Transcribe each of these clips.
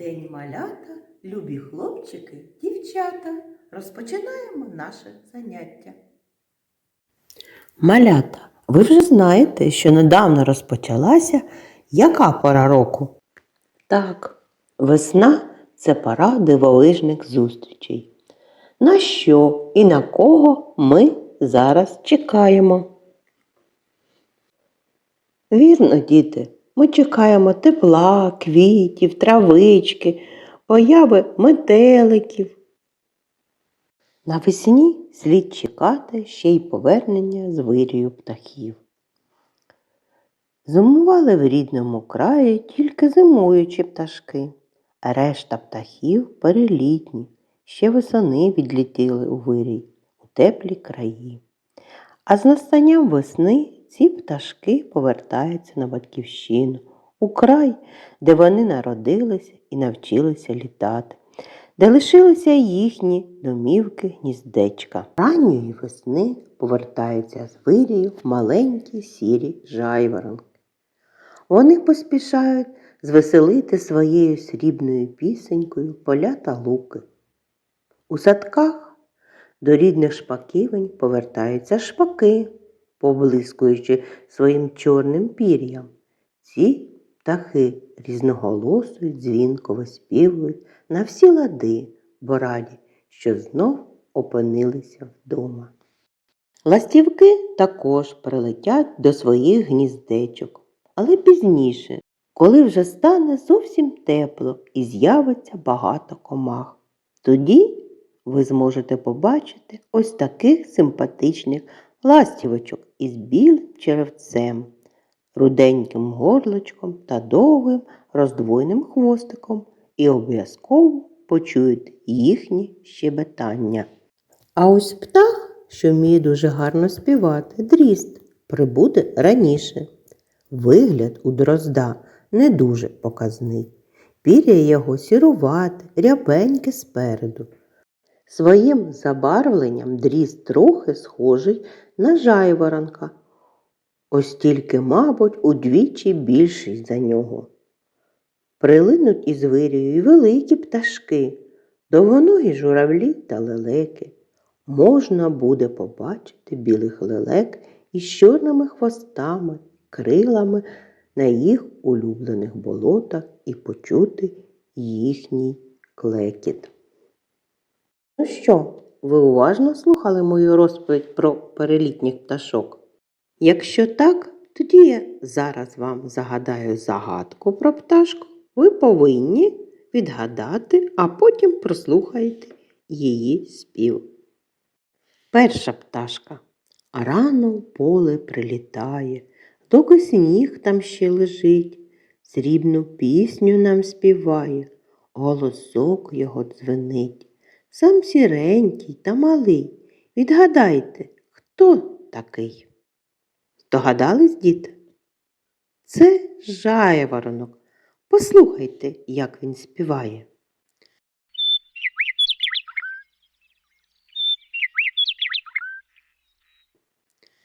день малята, любі хлопчики, дівчата. Розпочинаємо наше заняття. Малята, ви вже знаєте, що недавно розпочалася яка пора року? Так, весна це пора дивовижних зустрічей. На що і на кого ми зараз чекаємо? Вірно, діти, ми чекаємо тепла, квітів, травички, появи метеликів. Навесні слід чекати ще й повернення з вирію птахів. Зимували в рідному краї тільки зимуючі пташки, а решта птахів перелітні, ще восени відлітіли у вирій у теплі краї. А з настанням весни ці пташки повертаються на батьківщину, у край, де вони народилися і навчилися літати, де лишилися їхні домівки гніздечка. Ранньої весни повертаються з вирію маленькі сірі жайворонки. Вони поспішають звеселити своєю срібною пісенькою поля та луки. У садках до рідних шпаківень повертаються шпаки, поблискуючи своїм чорним пір'ям. Ці птахи різноголосо й дзвінко виспівують на всі лади, бо раді, що знов опинилися вдома. Ластівки також прилетять до своїх гніздечок, але пізніше, коли вже стане зовсім тепло і з'явиться багато комах. Тоді ви зможете побачити ось таких симпатичних ластівочок із білим черевцем, руденьким горлочком та довгим роздвоєним хвостиком і обов'язково почуєте їхні щебетання. А ось птах, що вміє дуже гарно співати, дріст, прибуде раніше. Вигляд у дрозда не дуже показний. Пір'я його сірувате, рябеньке спереду. Своїм забарвленням дріст трохи схожий на жайворонка, ось тільки, мабуть, удвічі більший за нього. Прилинуть із вирію й великі пташки, довгоногі журавлі та лелеки. Можна буде побачити білих лелек із чорними хвостами, крилами на їх улюблених болотах і почути їхній клекіт. Ну що, ви уважно слухали мою розповідь про перелітніх пташок? Якщо так, тоді я зараз вам загадаю загадку про пташку. Ви повинні відгадати, а потім прослухайте її спів. Перша пташка рано в поле прилітає, доки сніг там ще лежить, срібну пісню нам співає, голосок його дзвенить. Сам сіренький та малий. Відгадайте, хто такий? Догадались, діти? Це жайворонок. Послухайте, як він співає.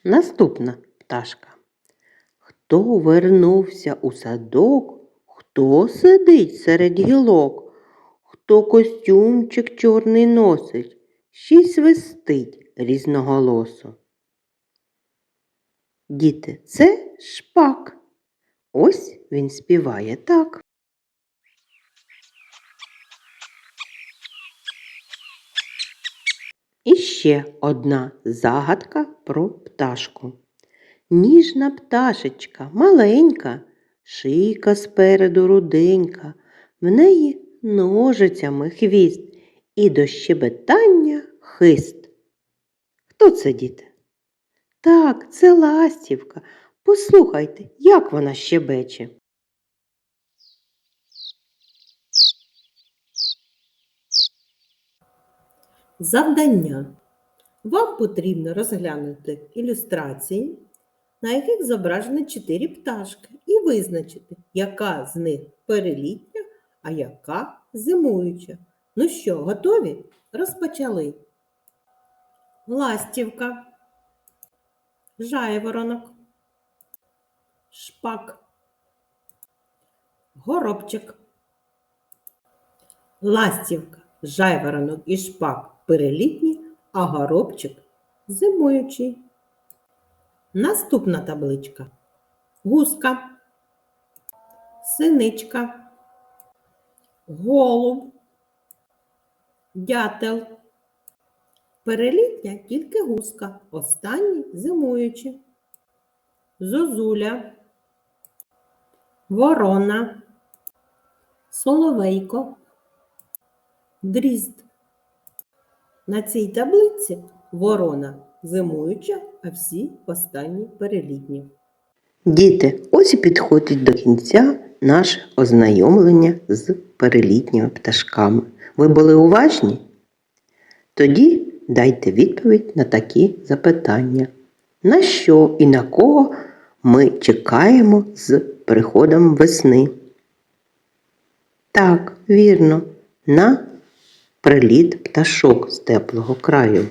Наступна пташка. Хто вернувся у садок, хто сидить серед гілок, хто костюмчик чорний носить, ще й свистить різноголосо. Діти, це шпак. Ось він співає так. І ще одна загадка про пташку. Ніжна пташечка, маленька, шийка спереду руденька, в неї ножицями хвіст і до щебетання хист. Хто це, діти? Так, це ластівка. Послухайте, як вона щебече. Завдання. Вам потрібно розглянути ілюстрації, на яких зображені чотири пташки, і визначити, яка з них перелітня, а яка зимуюча. Ну що, готові? Розпочали. Ластівка, жайворонок, шпак, горобчик, Ластівка, жайворонок і шпак перелітні, а горобчик зимуючий. Наступна табличка. Гуска, синичка, голуб, дятел. Перелітня тільки гуска, останній зимуючий. Зозуля, ворона, соловейко, дрізд. На цій таблиці ворона зимуюча, а всі останні перелітні. Діти, ось і підходить до кінця наше ознайомлення з перелітніми пташками. Ви були уважні? Тоді дайте відповідь на такі запитання. На що і на кого ми чекаємо з приходом весни? Так, вірно, на приліт пташок з теплого краю.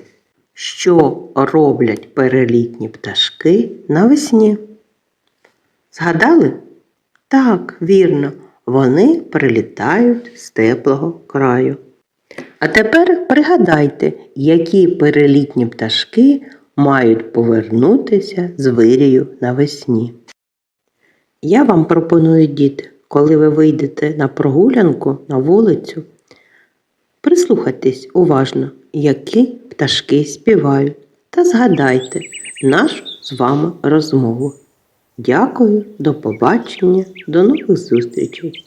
Що роблять перелітні пташки навесні? Згадали? Так, вірно, вони прилітають з теплого краю. А тепер пригадайте, які перелітні пташки мають повернутися з вирію навесні. Я вам пропоную, діти, коли ви вийдете на прогулянку на вулицю, прислухайтесь уважно, які пташки співають, та згадайте нашу з вами розмову. Дякую, до побачення, до нових зустрічей.